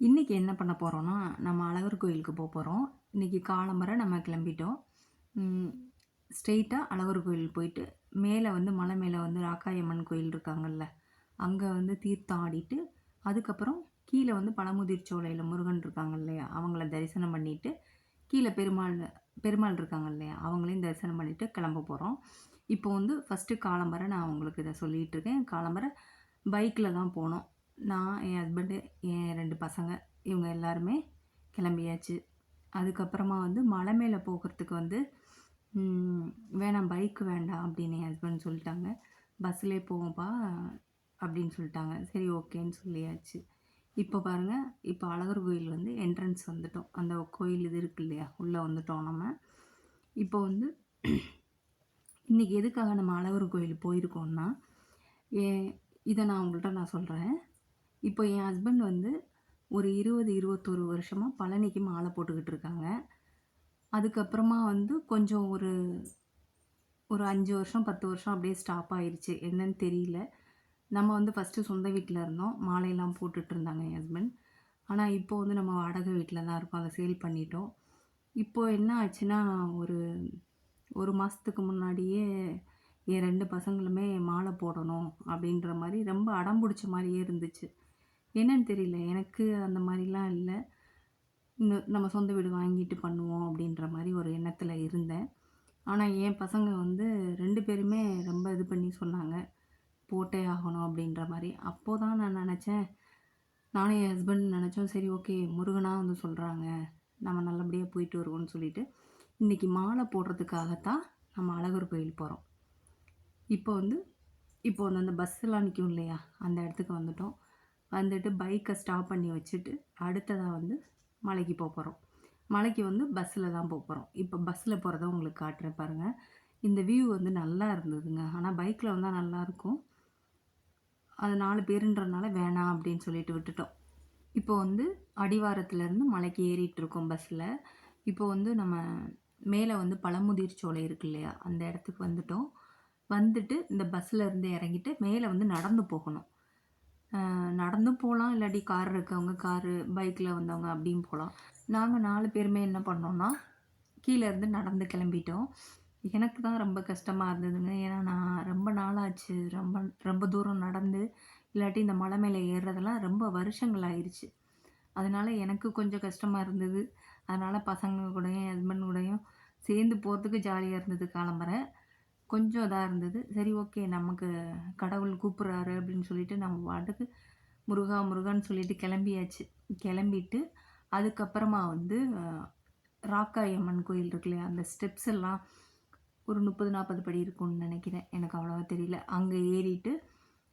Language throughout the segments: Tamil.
இன்றைக்கி என்ன பண்ண போகிறோன்னா நம்ம அழகர் கோயிலுக்கு போக போகிறோம் இன்றைக்கி காலம்பரை நம்ம கிளம்பிட்டோம். ஸ்ட்ரெயிட்டாக அழகர் கோயில் போயிட்டு மேலே வந்து மலை மேலே வந்து ராக்காயம்மன் கோயில் இருக்காங்கல்ல அங்கே வந்து தீர்த்தம் ஆடிட்டு அதுக்கப்புறம் கீழே வந்து பழமுதிர் சோலையில் முருகன் இருக்காங்க இல்லையா அவங்கள தரிசனம் பண்ணிவிட்டு கீழே பெருமாள் பெருமாள் இருக்காங்க இல்லையா அவங்களையும் தரிசனம் பண்ணிவிட்டு கிளம்ப போகிறோம் இப்போ வந்து ஃபஸ்ட்டு காலம்பரை நான் உங்களுக்கு இதை சொல்லிகிட்டு இருக்கேன். காலம்பரை பைக்கில் தான் போனோம். நான் என் ஹஸ்பண்டு என் ரெண்டு பசங்க இவங்க எல்லாருமே கிளம்பியாச்சு. அதுக்கப்புறமா வந்து மலை மேலே போகிறதுக்கு வந்து வேணாம் பைக் வேண்டாம் அப்படின்னு என் ஹஸ்பண்ட் சொல்லிட்டாங்க. பஸ்ஸிலே போவோம்ப்பா அப்படின்னு சொல்லிட்டாங்க. சரி ஓகேன்னு சொல்லியாச்சு. இப்போ பாருங்கள் இப்போ அழகர் கோயில் வந்து என்ட்ரன்ஸ் வந்துட்டோம். அந்த கோயில் இது இருக்கு இல்லையா? உள்ளே வந்துட்டோம் நம்ம. இப்போ வந்து இன்றைக்கி எதுக்காக நம்ம அழகர் கோயில் போயிருக்கோம்னா ஏ இதை நான் உங்கள்கிட்ட நான் சொல்கிறேன் இப்போ என் ஹஸ்பண்ட் வந்து ஒரு இருபது இருபத்தொரு வருஷமாக பழனிக்கு மாலை போட்டுக்கிட்டு இருக்காங்க. அதுக்கப்புறமா வந்து கொஞ்சம் ஒரு ஒரு அஞ்சு வருஷம் பத்து வருஷம் அப்படியே ஸ்டாப் ஆயிடுச்சு என்னன்னு தெரியல. நம்ம வந்து ஃபஸ்ட்டு சொந்த வீட்டில் இருந்தோம். மாலையெல்லாம் போட்டுட்டு இருந்தாங்க என் ஹஸ்பண்ட் ஆனால் இப்போ வந்து நம்ம வாடகை வீட்டில் தான் இருக்கோம். அதை சேல் பண்ணிட்டோம். இப்போது என்ன ஆச்சுன்னா ஒரு ஒரு மாதத்துக்கு முன்னாடியே என் ரெண்டு பசங்களுமே மாலை போடணும் அப்படின்ற மாதிரி ரொம்ப அடம் பிடிச்ச மாதிரியே இருந்துச்சு. என்னன்னு தெரியல. எனக்கு அந்த மாதிரிலாம் இல்லை. இன்னும் நம்ம சொந்த வீடு வாங்கிட்டு பண்ணுவோம் அப்படின்ற மாதிரி ஒரு எண்ணத்தில் இருந்தேன். ஆனால் என் பசங்க வந்து ரெண்டு பேருமே ரொம்ப இது பண்ணி சொன்னாங்க. போட்டே ஆகணும் அப்படின்ற மாதிரி. அப்போ தான் நான் நினச்சேன் நானும் என் ஹஸ்பண்ட் நினச்சோம் சரி ஓகே முருகனாக வந்து சொல்கிறாங்க நம்ம நல்லபடியாக போயிட்டு வருவோம்னு சொல்லிட்டு இன்றைக்கி மாலை போடுறதுக்காகத்தான் நம்ம அழகர் கோயில் போகிறோம் இப்போ வந்து இப்போ வந்து அந்த பஸ்ஸெல்லாம் நிற்கும் இல்லையா? அந்த இடத்துக்கு வந்துட்டோம். வந்துட்டு பைக்கை ஸ்டாப் பண்ணி வச்சுட்டு அடுத்ததாக வந்து மலைக்கு போக போகிறோம் மலைக்கு வந்து பஸ்ஸில் தான் போக போகிறோம் இப்போ பஸ்ஸில் போகிறத உங்களுக்கு காட்டுறேன் பாருங்கள் இந்த வியூ வந்து நல்லா இருந்ததுங்க. ஆனால் பைக்கில் வந்தால் நல்லாயிருக்கும் அது நாலு பேருன்றனால வேணாம் அப்படின்னு சொல்லிட்டு விட்டுட்டோம். இப்போ வந்து அடிவாரத்துலேருந்து மலைக்கு ஏறிட்டு இருக்கோம் பஸ்ஸில். இப்போ வந்து நம்ம மேலே வந்து பழமுதிர் சோலை இருக்கு இல்லையா? அந்த இடத்துக்கு வந்துட்டோம். வந்துட்டு இந்த பஸ்ஸில் இருந்து இறங்கிட்டு மேலே வந்து நடந்து போகணும். நடந்து போகலாம் இல்லாட்டி கார் இருக்கவங்க காரு பைக்கில் வந்தவங்க அப்படின்னு போகலாம் நாங்கள் நாலு பேருமே என்ன பண்ணோன்னா கீழேருந்து நடந்து கிளம்பிட்டோம். எனக்கு தான் ரொம்ப கஷ்டமாக இருந்ததுங்க. ஏன்னா நான் ரொம்ப நாளாச்சு ரொம்ப ரொம்ப தூரம் நடந்து இல்லாட்டி இந்த மலை மேலே ஏறுறதெல்லாம் ரொம்ப வருஷங்கள் ஆயிடுச்சு அதனால் எனக்கு கொஞ்சம் கஷ்டமாக இருந்தது. அதனால் பசங்க கூடயும் ஹஸ்பண்ட் கூடயும் சேர்ந்து போகிறதுக்கு ஜாலியாக இருந்தது காலம்பரை கொஞ்சம் இதாக இருந்தது. சரி ஓகே நமக்கு கடவுள் கூப்பிட்றாரு அப்படின்னு சொல்லிட்டு நம்ம பாட்டுக்கு முருகா முருகான்னு சொல்லிட்டு கிளம்பியாச்சு. கிளம்பிட்டு அதுக்கப்புறமா வந்து ராக்காயம்மன் கோயில் இருக்கு இல்லையா? அந்த ஸ்டெப்ஸ் எல்லாம் ஒரு முப்பது நாற்பது படி இருக்கும்னு நினைக்கிறேன். எனக்கு அவ்வளோவா தெரியல. அங்கே ஏறிட்டு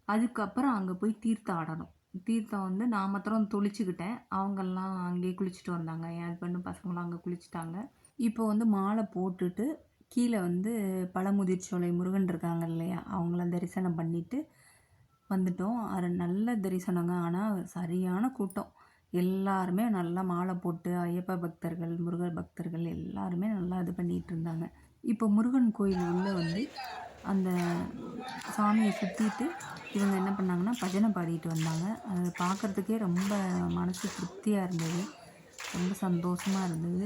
அதுக்கப்புறம் அங்கே போய் தீர்த்தம் ஆடணும். தீர்த்தம் வந்து நான் மாத்திரம் தொளிச்சுக்கிட்டேன். அவங்கெல்லாம் அங்கேயே குளிச்சுட்டு வந்தாங்க. என் ஹஸ்பண்டும் பசங்களும் அங்கே குளிச்சுட்டாங்க. இப்போ வந்து மாலை போட்டுட்டு கீழே வந்து பழமுதிர் சோலை முருகன் இருக்காங்க இல்லையா? அவங்கள தரிசனம் பண்ணிட்டு வந்துட்டோம். அது நல்ல தரிசனங்க. ஆனால் சரியான கூட்டம். எல்லாருமே நல்லா மாலை போட்டு ஐயப்ப பக்தர்கள் முருகர் பக்தர்கள் எல்லாருமே நல்லா இது பண்ணிகிட்டு இருந்தாங்க. இப்போ முருகன் கோயில் உள்ளே வந்து அந்த சாமியை சுற்றிட்டு இவங்க என்ன பண்ணாங்கன்னா பஜனை பாடிட்டு வந்தாங்க. அது பார்க்குறதுக்கே ரொம்ப மனசு திருப்தியாக இருந்தது. ரொம்ப சந்தோஷமாக இருந்தது.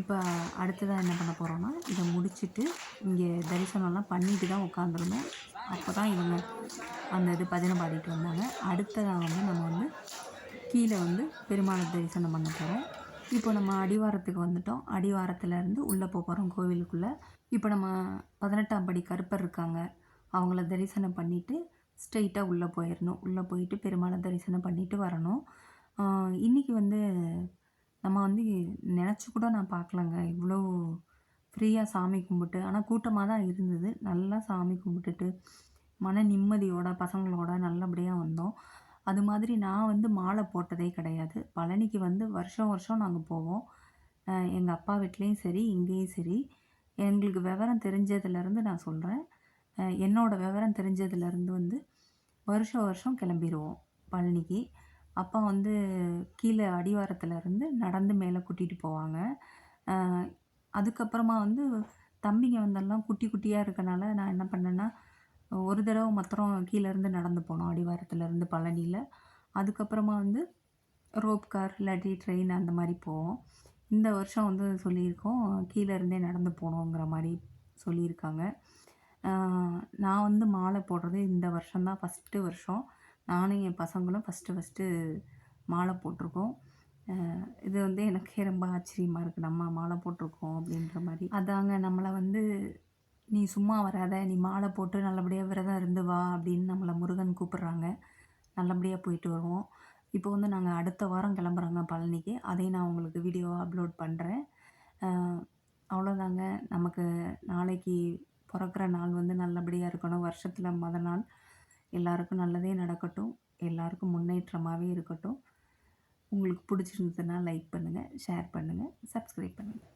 இப்போ அடுத்ததாக என்ன பண்ண போகிறோன்னா இதை முடிச்சுட்டு இங்கே தரிசனம்லாம் பண்ணிட்டு தான் உட்காந்துருந்தோம் அப்போ தான் இவங்க அந்த இது பஜனை பாடிட்டு வந்தாங்க. அடுத்ததாக வந்து நம்ம வந்து கீழே வந்து பெருமாளை தரிசனம் பண்ண போகிறோம் இப்போ நம்ம அடிவாரத்துக்கு வந்துட்டோம். அடிவாரத்துலேருந்து உள்ளே போக போகிறோம் கோவிலுக்குள்ளே. இப்போ நம்ம பதினெட்டாம் படி கருப்பர் இருக்காங்க. அவங்கள தரிசனம் பண்ணிவிட்டு ஸ்ட்ரெயிட்டாக உள்ளே போயிடணும் உள்ளே போயிட்டு பெருமாளை தரிசனம் பண்ணிவிட்டு வரணும். இன்றைக்கி வந்து நம்ம வந்து நினச்சி கூட நான் பார்க்கலங்க. இவ்வளோ ஃப்ரீயாக சாமி கும்பிட்டு ஆனால் கூட்டமாக தான் இருந்தது. நல்லா சாமி கும்பிட்டுட்டு மன நிம்மதியோட பசங்களோட நல்லபடியாக வந்தோம். அது மாதிரி நான் வந்து மாலை போட்டதே கிடையாது. பழனிக்கு வந்து வருஷம் வருஷம் நாங்கள் போவோம். எங்கள் அப்பா வீட்லேயும் சரி இங்கேயும் சரி. எங்களுக்கு விவரம் தெரிஞ்சதுலேருந்து நான் சொல்கிறேன் என்னோடய விவரம் தெரிஞ்சதுலேருந்து வந்து வருஷம் வருஷம் கிளம்பிடுவோம் பழனிக்கு. அப்பா வந்து கீழே அடிவாரத்துல இருந்து நடந்து மேலே கூட்டிகிட்டு போவாங்க. அதுக்கப்புறமா வந்து தம்பிங்க வந்தெல்லாம் குட்டி குட்டியாக இருக்கனால நான் என்ன பண்ணேன்னா ஒரு தடவை மாத்திரம் கீழேருந்து நடந்து போனோம் அடிவாரத்துலேருந்து பழனியில். அதுக்கப்புறமா வந்து ரோப் கார் இல்லாட்டி ட்ரெயின் அந்த மாதிரி போவோம். இந்த வருஷம் வந்து சொல்லியிருக்கோம் கீழே இருந்தே நடந்து போகணுங்கிற மாதிரி சொல்லியிருக்காங்க. நான் வந்து மாலை போடுறது இந்த வருஷம்தான் ஃபஸ்ட்டு வருஷம். நானும் என் பசங்களும் ஃபஸ்ட்டு ஃபஸ்ட்டு மாலை போட்டிருக்கோம். இது வந்து எனக்கே ரொம்ப ஆச்சரியமாக இருக்குது நம்ம மாலை போட்டிருக்கோம் அப்படின்ற மாதிரி. அதாங்க நம்மளை வந்து நீ சும்மா வராத. நீ மாலை போட்டு நல்லபடியாக விரதம் இருந்து வா அப்படின்னு நம்மளை முருகன் கூப்பிட்றாங்க. நல்லபடியாக போயிட்டு வருவோம். இப்போ வந்து நாங்கள் அடுத்த வாரம் கிளம்புறோங்க பழனிக்கு. அதையும் நான் உங்களுக்கு வீடியோவாக அப்லோட் பண்ணுறேன் அவ்வளோதாங்க நமக்கு நாளைக்கு பிறக்கிற நாள் வந்து நல்லபடியாக இருக்கணும். வருஷத்தில் மொதல் நாள். எல்லாருக்கும் நல்லதே நடக்கட்டும். எல்லாருக்கும் முன்னேற்றமாகவே இருக்கட்டும். உங்களுக்கு பிடிச்சிருந்ததுன்னா லைக் பண்ணுங்கள் ஷேர் பண்ணுங்கள் சப்ஸ்கிரைப் பண்ணுங்கள்